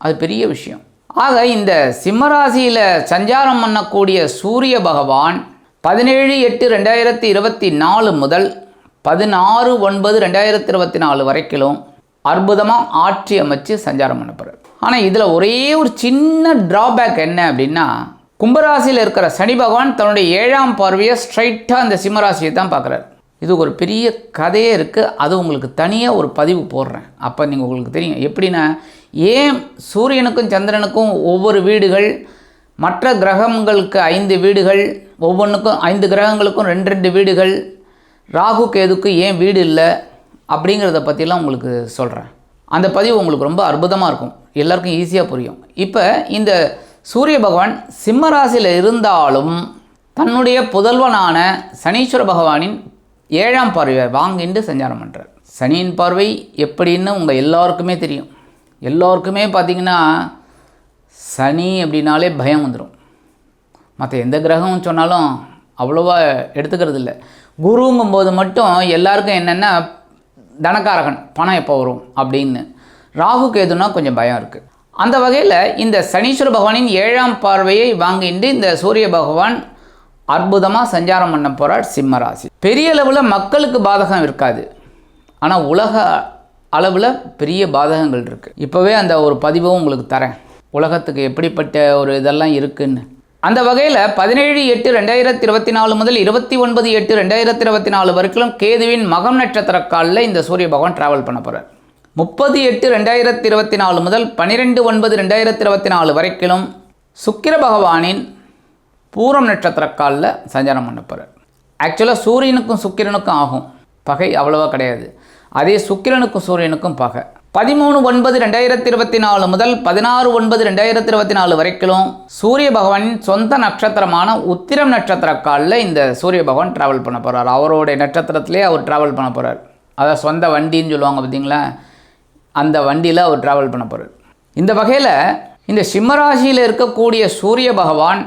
அது பெரிய விஷயம். ஆக இந்த சிம்மராசியில் சஞ்சாரம் பண்ணக்கூடிய சூரிய பகவான் பதினேழு எட்டு ரெண்டாயிரத்தி இருபத்தி நாலு முதல் பதினாறு ஒன்பது ரெண்டாயிரத்தி இருபத்தி நாலு வரைக்கும் அற்புதமாக ஆட்சி அமைச்சு சஞ்சாரம் பண்ண ஆனால் இதில் ஒரே ஒரு சின்ன ட்ராபேக் என்ன அப்படின்னா கும்பராசியில் இருக்கிற சனி பகவான் தன்னுடைய ஏழாம் பார்வையை ஸ்ட்ரைட்டாக அந்த சிம்மராசியை தான் பார்க்குறாரு. இது ஒரு பெரிய கதையே இருக்குது அது உங்களுக்கு தனியாக ஒரு பதிவு போடுறேன். அப்போ நீங்கள் உங்களுக்கு தெரியும். எப்படின்னா ஏன் சூரியனுக்கும் சந்திரனுக்கும் ஒவ்வொரு வீடுகள் மற்ற கிரகங்களுக்கு ஐந்து வீடுகள் ஒவ்வொன்றுக்கும் ஐந்து கிரகங்களுக்கும் ரெண்டு ரெண்டு வீடுகள் ராகு கேதுக்கு ஏன் வீடு இல்லை அப்படிங்கிறத பற்றிலாம் உங்களுக்கு சொல்கிறேன் அந்த பதிவு உங்களுக்கு ரொம்ப அற்புதமாக இருக்கும். எல்லாருக்கும் ஈஸியாக புரியும். இப்போ இந்த சூரிய பகவான் சிம்ம ராசியில் இருந்தாலும் தன்னுடைய புதல்வனான சனீஸ்வர பகவானின் ஏழாம் பார்வையை வாங்கிட்டு சஞ்சாரம் பண்ணுறார் சனியின் பார்வை எப்படின்னு உங்கள் எல்லாருக்குமே தெரியும். எல்லோருக்குமே பார்த்திங்கன்னா சனி அப்படின்னாலே பயம் வந்துடும் மற்ற எந்த கிரகம் சொன்னாலும் அவ்வளோவா எடுத்துக்கிறது இல்லை குருங்கும் போது மட்டும் எல்லாருக்கும் என்னென்னா தனக்காரகன் பணம் எப்போ வரும் அப்படின்னு. ராகு கேதுனா கொஞ்சம் பயம் இருக்குது அந்த வகையில் இந்த சனீஸ்வர பகவானின் ஏழாம் பார்வையை வாங்கிட்டு இந்த சூரிய பகவான் அற்புதமாக சஞ்சாரம் பண்ண போகிறார் சிம்ம ராசி. பெரிய அளவில் மக்களுக்கு பாதகம் இருக்காது. ஆனால் உலக அளவில் பெரிய பாதகங்கள் இருக்குது இப்போவே அந்த ஒரு பதிவும் உங்களுக்கு தரேன். உலகத்துக்கு எப்படிப்பட்ட ஒரு இதெல்லாம் இருக்குன்னு. அந்த வகையில் பதினேழு எட்டு ரெண்டாயிரத்தி இருபத்தி நாலு முதல் இருபத்தி ஒன்பது எட்டு ரெண்டாயிரத்தி இருபத்தி நாலு வரைக்கும் கேதுவின் மகம் நட்சத்திர காலில் இந்த சூரிய பகவான் ட்ராவல் பண்ண போகிறார் முப்பது எட்டு ரெண்டாயிரத்தி இருபத்தி நாலு முதல் பன்னிரெண்டு ஒன்பது ரெண்டாயிரத்தி இருபத்தி நாலு வரைக்கும் சுக்கிர பகவானின் பூரம் நட்சத்திர காலில் சஞ்சாரம் பண்ண போகிறார் ஆக்சுவலாக சூரியனுக்கும் சுக்கிரனுக்கும் ஆகும். பகை அவ்வளோவா கிடையாது. அதே சுக்கிரனுக்கும் சூரியனுக்கும் பகை. பதிமூணு ஒன்பது ரெண்டாயிரத்தி இருபத்தி நாலு முதல் பதினாறு ஒன்பது ரெண்டாயிரத்தி இருபத்தி நாலு வரைக்கும் சூரிய பகவானின் சொந்த நட்சத்திரமான உத்திரம் நட்சத்திர காலில் இந்த சூரிய பகவான் ட்ராவல் பண்ண போகிறார் அவருடைய நட்சத்திரத்திலே அவர் ட்ராவல் பண்ண போகிறார் அதாவது சொந்த வண்டின்னு சொல்லுவாங்க பார்த்தீங்களா அந்த வண்டியில் அவர் ட்ராவல் பண்ண போகிறார் இந்த வகையில் இந்த சிம்மராசியில் இருக்கக்கூடிய சூரிய பகவான்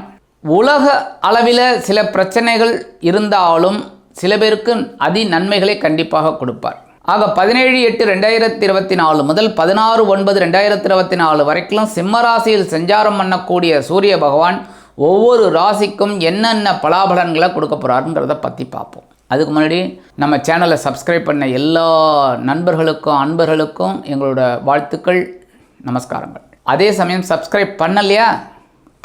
உலக அளவில் சில பிரச்சனைகள் இருந்தாலும் சில பேருக்கு அதி நன்மைகளை கண்டிப்பாக கொடுப்பார். ஆக பதினேழு எட்டு ரெண்டாயிரத்தி இருபத்தி நாலு முதல் பதினாறு ஒன்பது ரெண்டாயிரத்தி இருபத்தி நாலு வரைக்கும் சிம்ம ராசியில் சஞ்சாரம் பண்ணக்கூடிய சூரிய பகவான் ஒவ்வொரு ராசிக்கும் என்னென்ன பலாபலன்களை கொடுக்க போகிறாருங்கிறத பற்றி பார்ப்போம். அதுக்கு முன்னாடி நம்ம சேனலை சப்ஸ்கிரைப் பண்ண எல்லா நண்பர்களுக்கும் அன்பர்களுக்கும் எங்களோட வாழ்த்துக்கள் நமஸ்காரங்கள். அதே சமயம் சப்ஸ்கிரைப் பண்ணலையா?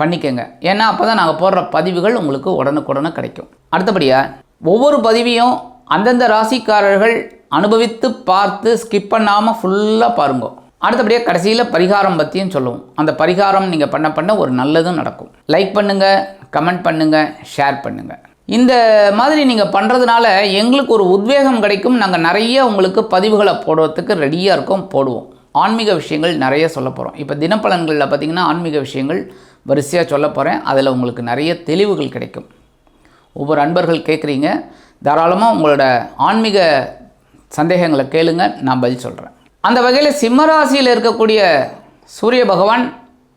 பண்ணிக்கோங்க. ஏன்னா அப்போ தான் நாங்கள் போடுற பதிவுகள் உங்களுக்கு உடனுக்குடனே கிடைக்கும். அடுத்தபடியாக ஒவ்வொரு பதிவையும் அந்தந்த ராசிக்காரர்கள் அனுபவித்து பார்த்து ஸ்கிப் பண்ணாமல் ஃபுல்லாக பாருங்க. அடுத்தபடியாக கடைசியில் பரிகாரம் பற்றியும் சொல்லுவோம். அந்த பரிகாரம் நீங்கள் பண்ண பண்ண ஒரு நல்லதும் நடக்கும். லைக் பண்ணுங்கள் கமெண்ட் பண்ணுங்கள் ஷேர் பண்ணுங்கள் இந்த மாதிரி நீங்கள் பண்ணுறதுனால எங்களுக்கு ஒரு உத்வேகம் கிடைக்கும். நாங்கள் நிறைய உங்களுக்கு பதிவுகளை போடுறதுக்கு ரெடியாக இருக்கோம் போடுவோம். ஆன்மீக விஷயங்கள் நிறைய சொல்ல போகிறோம் இப்போ தினப்பலன்களில் பார்த்திங்கன்னா ஆன்மீக விஷயங்கள் வரிசையாக சொல்ல போகிறேன் அதில் உங்களுக்கு நிறைய தெளிவுகள் கிடைக்கும். ஒவ்வொரு அன்பர்கள் கேட்குறீங்க தாராளமாக உங்களோட ஆன்மீக சந்தேகங்களை கேளுங்க நான் பதில் சொல்கிறேன் அந்த வகையில் சிம்மராசியில் இருக்கக்கூடிய சூரிய பகவான்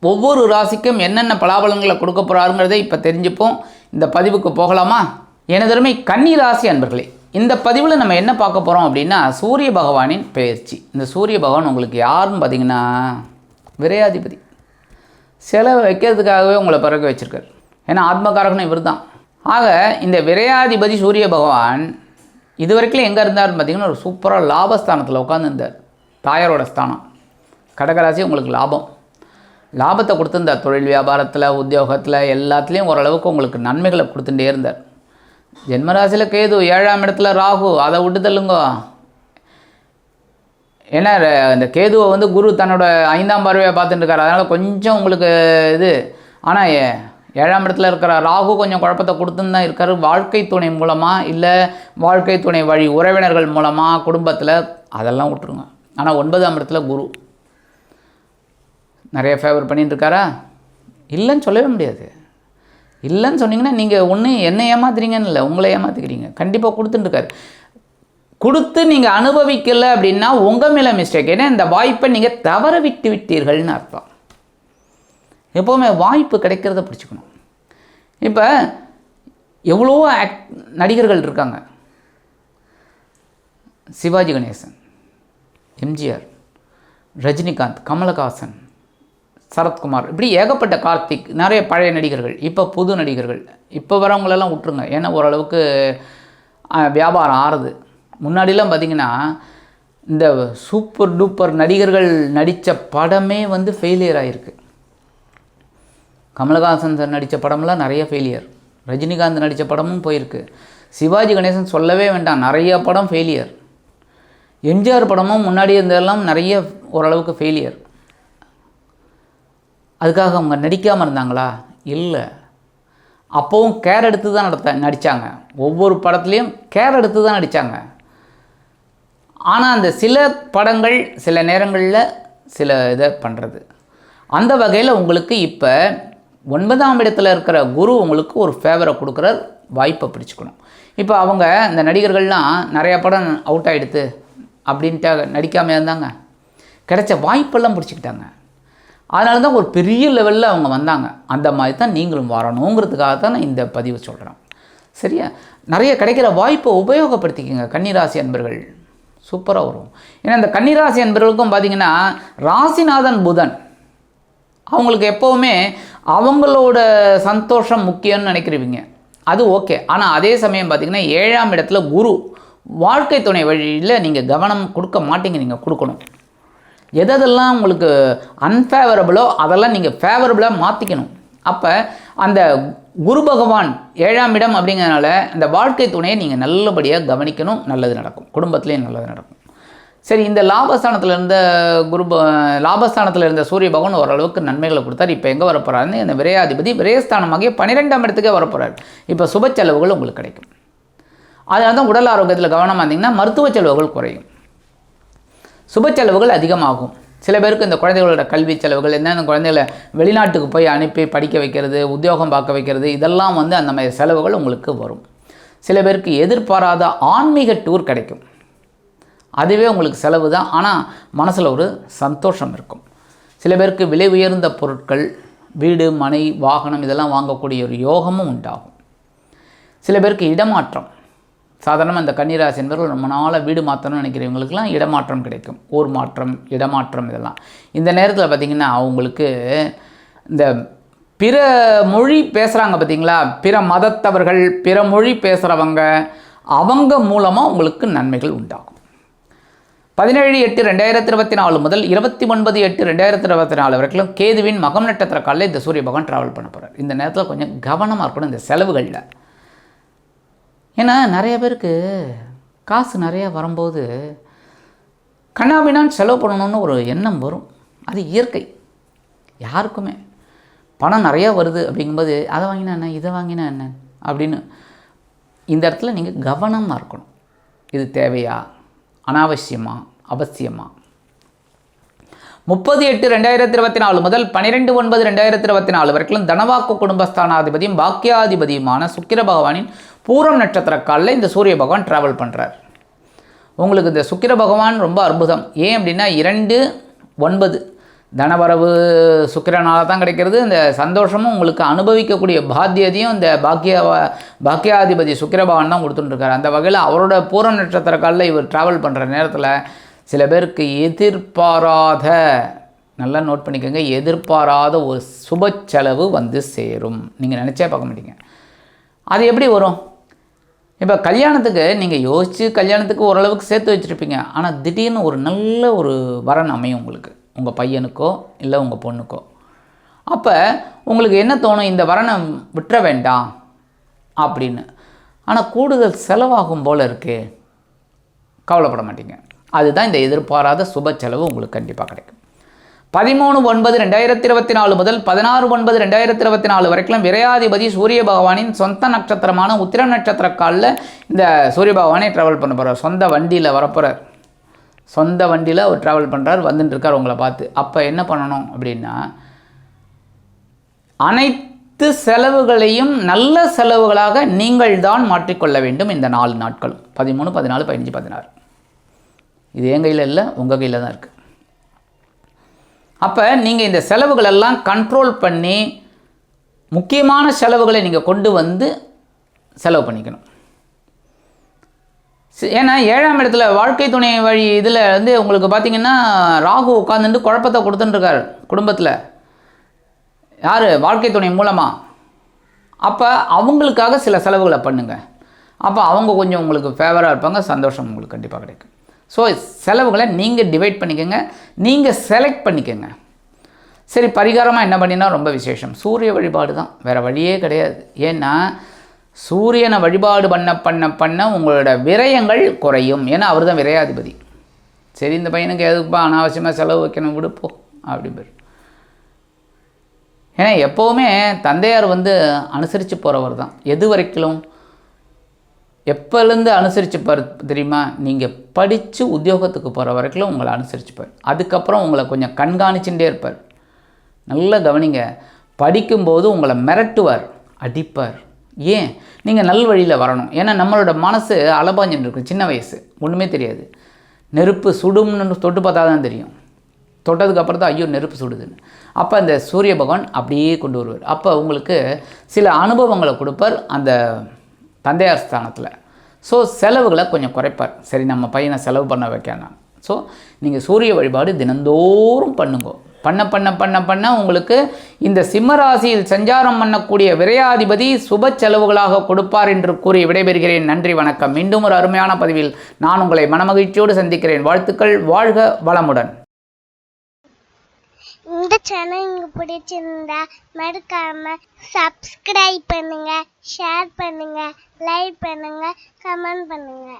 ஒவ்வொரு ராசிக்கும் என்னென்ன பலாபலங்களை கொடுக்க போகிறாருங்கிறதை இப்போ தெரிஞ்சுப்போம். இந்த பதிவுக்கு போகலாமா? எனதருமை கன்னி ராசி அன்பர்களே இந்த பதிவில் நம்ம என்ன பார்க்க போகிறோம் அப்படின்னா சூரிய பகவானின் பெயர்ச்சி. இந்த சூரிய பகவான் உங்களுக்கு யாருன்னு பார்த்தீங்கன்னா விரையாதிபதி. செலவு வைக்கிறதுக்காகவே உங்களை பிறகு வச்சுருக்கார். ஏன்னா ஆத்மகாரகனும் இவர் தான் ஆக இந்த விரையாதிபதி சூரிய பகவான் இது வரைக்கும் எங்கே இருந்தார்னு பார்த்தீங்கன்னா ஒரு சூப்பராக லாபஸ்தானத்தில் உட்காந்துருந்தார் தாயாரோட ஸ்தானம். கடகராசி உங்களுக்கு லாபம். லாபத்தை கொடுத்துருந்தார். தொழில் வியாபாரத்தில் உத்தியோகத்தில் எல்லாத்துலேயும் ஓரளவுக்கு உங்களுக்கு நன்மைகளை கொடுத்துட்டே இருந்தார். ஜென்மராசியில் கேது ஏழாம் இடத்துல ராகு அதை விட்டு ஏன்னா இந்த கேதுவை வந்து குரு தன்னோட ஐந்தாம் பார்வையை பார்த்துட்டு இருக்காரு. அதனால் கொஞ்சம் உங்களுக்கு இது. ஆனால் ஏழாம் இடத்துல இருக்கிற ராகு கொஞ்சம் குழப்பத்தை கொடுத்துன்னு தான் இருக்கார். வாழ்க்கை துணை மூலமாக இல்லை வாழ்க்கை துணை வழி உறவினர்கள் மூலமாக குடும்பத்தில் அதெல்லாம் விட்டுருங்க. ஆனால் ஒன்பதாம் இடத்துல குரு. நிறைய ஃபேவர் பண்ணிட்டு இருக்காரா? இல்லைன்னு சொல்லவே முடியாது. இல்லைன்னு சொன்னீங்கன்னா நீங்கள் ஒன்று என்ன ஏமாத்துறீங்கன்னு இல்லை உங்களை ஏமாத்துக்கிறீங்க. கண்டிப்பாக கொடுத்துட்டுருக்காரு கொடுத்து நீங்கள் அனுபவிக்கலை அப்படின்னா உங்கள் மேலே மிஸ்டேக் ஏன்னா இந்த வாய்ப்பை நீங்கள் தவற விட்டு விட்டீர்கள்னு அர்த்தம். எப்போவுமே வாய்ப்பு கிடைக்கிறத பிடிச்சிக்கணும். இப்போ எவ்வளவோ ஆக்ட் நடிகர்கள் இருக்காங்க. சிவாஜி கணேசன் எம்ஜிஆர் ரஜினிகாந்த் கமலஹாசன் சரத்குமார் இப்படி ஏகப்பட்ட கார்த்திக் நிறைய பழைய நடிகர்கள் இப்போ புது நடிகர்கள் இப்போ வரவங்களெல்லாம் விட்டுருங்க. ஏன்னா ஓரளவுக்கு வியாபாரம் ஆறுது. முன்னாடிலாம் பார்த்தீங்கன்னா இந்த சூப்பர் டூப்பர் நடிகர்கள் நடித்த படமே வந்து ஃபெயிலியர் ஆகிருக்கு கமலஹாசன் சார் நடித்த படம்லாம் நிறைய ஃபெயிலியர் ரஜினிகாந்த் நடித்த படமும் போயிருக்கு. சிவாஜி கணேசன் சொல்லவே வேண்டாம் நிறைய படம் ஃபெயிலியர் எம்ஜிஆர் படமும் முன்னாடி இருந்ததெல்லாம் நிறைய ஓரளவுக்கு ஃபெயிலியர் அதுக்காக அவங்க நடிக்காமல் இருந்தாங்களா? இல்லை. அப்போவும் கேர் எடுத்து தான் நடத்த நடித்தாங்க ஒவ்வொரு படத்துலேயும் கேர் எடுத்து தான் நடித்தாங்க ஆனால் அந்த சில படங்கள் சில நேரங்களில் சில இதை பண்ணுறது அந்த வகையில் உங்களுக்கு இப்போ ஒன்பதாம் இடத்துல இருக்கிற குரு உங்களுக்கு ஒரு ஃபேவரை கொடுக்குற வாய்ப்பை பிடிச்சிக்கணும். இப்போ அவங்க இந்த நடிகர்கள்லாம் நிறையா படம் அவுட் ஆகிடுது அப்படின்ட்டு நடிக்காமல் இருந்தாங்க. கிடைச்ச வாய்ப்பெல்லாம் பிடிச்சிக்கிட்டாங்க. அதனால தான் ஒரு பெரிய லெவலில் அவங்க வந்தாங்க. அந்த மாதிரி தான் நீங்களும் வரணுங்கிறதுக்காக தான் நான் இந்த பதிவு சொல்கிறேன் சரியா? நிறைய கிடைக்கிற வாய்ப்பை உபயோகப்படுத்திக்கோங்க கன்னிராசி அன்பர்கள். சூப்பராக வரும். ஏன்னா இந்த கன்னிராசி அன்பர்களுக்கும் பார்த்திங்கன்னா ராசிநாதன் புதன். அவங்களுக்கு எப்போவுமே அவங்களோட சந்தோஷம் முக்கியம்னு நினைக்கிறீங்க அது ஓகே. ஆனால் அதே சமயம் பார்த்தீங்கன்னா ஏழாம் இடத்துல குரு வாழ்க்கை துணை வழியில் நீங்கள் கவனம் கொடுக்க மாட்டீங்க நீங்கள் கொடுக்கணும். எதெல்லாம் உங்களுக்கு அன்ஃபேவரபுளோ அதெல்லாம் நீங்கள் ஃபேவரபுளாக மாற்றிக்கணும் அப்போ அந்த குரு பகவான் ஏழாம் இடம் அப்படிங்கிறதுனால அந்த வாழ்க்கை துணையை நீங்கள் நல்லபடியாக கவனிக்கணும். நல்லது நடக்கும். குடும்பத்துலேயும் நல்லது நடக்கும். சரி இந்த லாபஸ்தானத்தில் இருந்த குரு லாபஸ்தானத்தில் இருந்த சூரிய பகவான் ஓரளவுக்கு நன்மைகளை கொடுத்தார். இப்போ எங்கே வரப்போறாருன்னு இந்த விரையாதிபதி விரயஸ்தானமாகிய பன்னிரெண்டாம் இடத்துக்கே வரப்போகிறார் இப்போ சுப செலவுகள் உங்களுக்கு கிடைக்கும். அதனால தான் உடல் ஆரோக்கியத்தில் கவனமாக இருந்தீங்கன்னா மருத்துவ செலவுகள் குறையும். சுப செலவுகள் அதிகமாகும். சில பேருக்கு இந்த குழந்தைகளோட கல்வி செலவுகள் என்ன குழந்தைகளை வெளிநாட்டுக்கு போய் அனுப்பி படிக்க வைக்கிறது உத்தியோகம் பார்க்க வைக்கிறது இதெல்லாம் வந்து அந்த மாதிரி செலவுகள் உங்களுக்கு வரும். சில பேருக்கு எதிர்பாராத ஆன்மீக டூர் கிடைக்கும். அதுவே உங்களுக்கு செலவு தான் ஆனால் மனசில் ஒரு சந்தோஷம் இருக்கும். சில பேருக்கு விலை உயர்ந்த பொருட்கள் வீடு மனை வாகனம் இதெல்லாம் வாங்கக்கூடிய ஒரு யோகமும் உண்டாகும். சில பேருக்கு இடமாற்றம். சாதாரணமாக இந்த கன்னிராசி என்பவர்கள் ரொம்ப நாளாக வீடு மாற்றணும்னு நினைக்கிறவங்களுக்குலாம் இடமாற்றம் கிடைக்கும். ஊர் மாற்றம் இடமாற்றம் இதெல்லாம். இந்த நேரத்தில் பார்த்திங்கன்னா அவங்களுக்கு இந்த பிற மொழி பேசுகிறாங்க பார்த்தீங்களா பிற மதத்தவர்கள் பிற மொழி பேசுகிறவங்க அவங்க மூலமாக உங்களுக்கு நன்மைகள் உண்டாகும். பதினேழு எட்டு ரெண்டாயிரத்தி இருபத்தி நாலு முதல் இருபத்தி ஒன்பது எட்டு ரெண்டாயிரத்தி இருபத்தி நாலு வரைக்கும் கேதுவின் மகம் நட்சத்திர காலில் இந்த சூரிய பகவான் ட்ராவல் பண்ண போகிறார் இந்த நேரத்தில் கொஞ்சம் கவனமாக இருக்கணும் இந்த செலவுகளில். ஏன்னா நிறைய பேருக்கு காசு நிறையா வரும்போது கண்ணாபினான் செலவு பண்ணணும்னு ஒரு எண்ணம் வரும். அது இயற்கை. யாருக்குமே. பணம் நிறையா வருது அப்படிங்கும்போது அதை வாங்கினா என்ன? இதை வாங்கினா என்ன? அப்படின்னு இந்த இடத்துல நீங்கள் கவனமாக இருக்கணும். இது தேவையா? அனாவசியமா அவசியமா? முப்பது எட்டு ரெண்டாயிரத்தி இருபத்தி நாலு முதல் பன்னிரெண்டு ஒன்பது ரெண்டாயிரத்தி இருபத்தி நாலு வரைக்கும் தனவாக்கு குடும்பஸ்தானாதிபதியும் பாக்கியாதிபதியுமான சுக்கிர பகவானின் பூரம் நட்சத்திர காலில் இந்த சூரிய பகவான் டிராவல் பண்ணுறார் உங்களுக்கு இந்த சுக்கிர பகவான் ரொம்ப அற்புதம். ஏன் அப்படின்னா இரண்டு ஒன்பது தனவரவு சுக்கிரனால தான் கிடைக்கிறது. இந்த சந்தோஷமும் உங்களுக்கு அனுபவிக்கக்கூடிய பாத்தியதையும் இந்த பாக்கிய பாக்கியாதிபதி சுக்கிரபவன் தான் கொடுத்துட்டுருக்காரு. அந்த வகையில் அவரோட பூர நட்சத்திர காலில் இவர் ட்ராவல் பண்ணுற நேரத்தில் சில பேருக்கு எதிர்பாராத நல்லா நோட் பண்ணிக்கோங்க எதிர்பாராத ஒரு சுப செலவு வந்து சேரும். நீங்கள் நினச்சே பார்க்க மாட்டீங்க. அது எப்படி வரும்? இப்போ கல்யாணத்துக்கு நீங்கள் யோசித்து கல்யாணத்துக்கு ஓரளவுக்கு சேர்த்து வச்சுருப்பீங்க. ஆனால் திடீர்னு ஒரு நல்ல ஒரு வரன் அமையும் உங்களுக்கு. உங்கள் பையனுக்கோ இல்லை உங்கள் பொண்ணுக்கோ. அப்போ உங்களுக்கு என்ன தோணும்? இந்த வரனை விட்டுற வேண்டாம். அப்படின்னு. ஆனால் கூடுதல் செலவாகும் போல் இருக்குது கவலைப்பட மாட்டீங்க. அதுதான் இந்த எதிர்பாராத சுப செலவு உங்களுக்கு கண்டிப்பாக கிடைக்கும். பதிமூணு ஒன்பது ரெண்டாயிரத்தி இருபத்தி நாலு முதல் பதினாறு ஒன்பது ரெண்டாயிரத்தி இருபத்தி நாலு வரைக்கும் விரையாதிபதி சூரிய பகவானின் சொந்த நட்சத்திரமான உத்திர நட்சத்திர காலில் இந்த சூரிய பகவானே ட்ராவல் பண்ண போகிறார் சொந்த வண்டியில் வரப்போகிறார் சொந்த வண்டியில் அவர் ட்ராவல் பண்ணுறார் வந்துட்டுருக்கார் உங்களை பார்த்து. அப்போ என்ன பண்ணணும் அப்படின்னா அனைத்து செலவுகளையும் நல்ல செலவுகளாக நீங்கள் தான் மாற்றிக்கொள்ள வேண்டும் இந்த நாலு நாட்கள். பதிமூணு பதினாலு பதினஞ்சு பதினாறு. இது என் கையில் இல்லை உங்கள் கையில் தான் இருக்குது அப்போ நீங்கள் இந்த செலவுகளெல்லாம் கண்ட்ரோல் பண்ணி முக்கியமான செலவுகளை நீங்கள் கொண்டு வந்து செலவு பண்ணிக்கணும். ஏன்னா ஏழாம் இடத்துல வாழ்க்கை துணை வழி இதில் வந்து உங்களுக்கு பார்த்தீங்கன்னா ராகு உட்காந்துட்டு குழப்பத்தை கொடுத்துட்டுருக்கார் குடும்பத்தில். யார்? வாழ்க்கை துணை மூலமாக அப்போ அவங்களுக்காக சில செலவுகளை பண்ணுங்க. அப்போ அவங்க கொஞ்சம் உங்களுக்கு ஃபேவராக இருப்பாங்க சந்தோஷம் உங்களுக்கு கண்டிப்பாக கிடைக்கும். ஸோ செலவுகளை நீங்கள் டிவைட் பண்ணிக்கோங்க நீங்கள் செலக்ட் பண்ணிக்கோங்க. சரி பரிகாரமாக என்ன பண்ணினா ரொம்ப விசேஷம். சூரிய வழிபாடு தான் வேறு வழியே கிடையாது. ஏன்னா சூரியனை வழிபாடு பண்ண பண்ண பண்ண உங்களோட விரயங்கள் குறையும். ஏன்னா அவர் தான் விரையாதிபதி. சரி இந்த பையனுக்கு எதுக்குப்பா அனாவசியமாக செலவு வைக்கணும்? விடுப்போ அப்படிம்பார் ஏன்னா எப்போவுமே தந்தையார் வந்து அனுசரித்து போகிறவர் தான் எது வரைக்கும் எப்போலேருந்து அனுசரிச்சுப்பார் தெரியுமா? நீங்கள் படித்து உத்தியோகத்துக்கு போகிற வரைக்கும் உங்களை அனுசரிச்சுப்பார் அதுக்கப்புறம் உங்களை கொஞ்சம் கண்காணிச்சுட்டே இருப்பார். நல்லா கவனிங்க. படிக்கும்போது உங்களை மிரட்டுவார். அடிப்பார். ஏன்? நீங்கள் நல் வழியில் வரணும். ஏன்னா நம்மளோட மனசு அலபாஞ்சம் இருக்கும் சின்ன வயசு. ஒன்றுமே தெரியாது. நெருப்பு சுடும்னு தொட்டு பார்த்தா தான் தெரியும். தொட்டதுக்கு அப்புறம் தான் ஐயோ நெருப்பு சுடுதுன்னு. அப்போ அந்த சூரிய பகவான் அப்படியே கொண்டு வருவார். அப்போ உங்களுக்கு சில அனுபவங்களை கொடுப்பார் அந்த தந்தையார் ஸ்தானத்தில். ஸோ செலவுகளை கொஞ்சம் குறைப்பார். சரி நம்ம பையனை செலவு பண்ண வைக்கணும் ஸோ நீங்கள் சூரிய வழிபாடு தினந்தோறும் பண்ணுங்க. பண்ண பண்ண பண்ண பண்ண உங்களுக்கு இந்த சிம்மராசியில் சஞ்சாரம் பண்ணக்கூடிய விரையாதிபதி சுப செலவுகளாக கொடுப்பார் என்று கூறி விடைபெறுகிறேன். நன்றி வணக்கம். மீண்டும் ஒரு அருமையான பதிவில் நான் உங்களை மனமகிழ்ச்சியோடு சந்திக்கிறேன். வாழ்த்துக்கள் வாழ்க வளமுடன். இந்த சேனல் உங்களுக்கு பிடிச்சிருந்தா மறக்காம சப்ஸ்கிரைப் பண்ணுங்க ஷேர் பண்ணுங்க லைக் பண்ணுங்க கமெண்ட் பண்ணுங்க.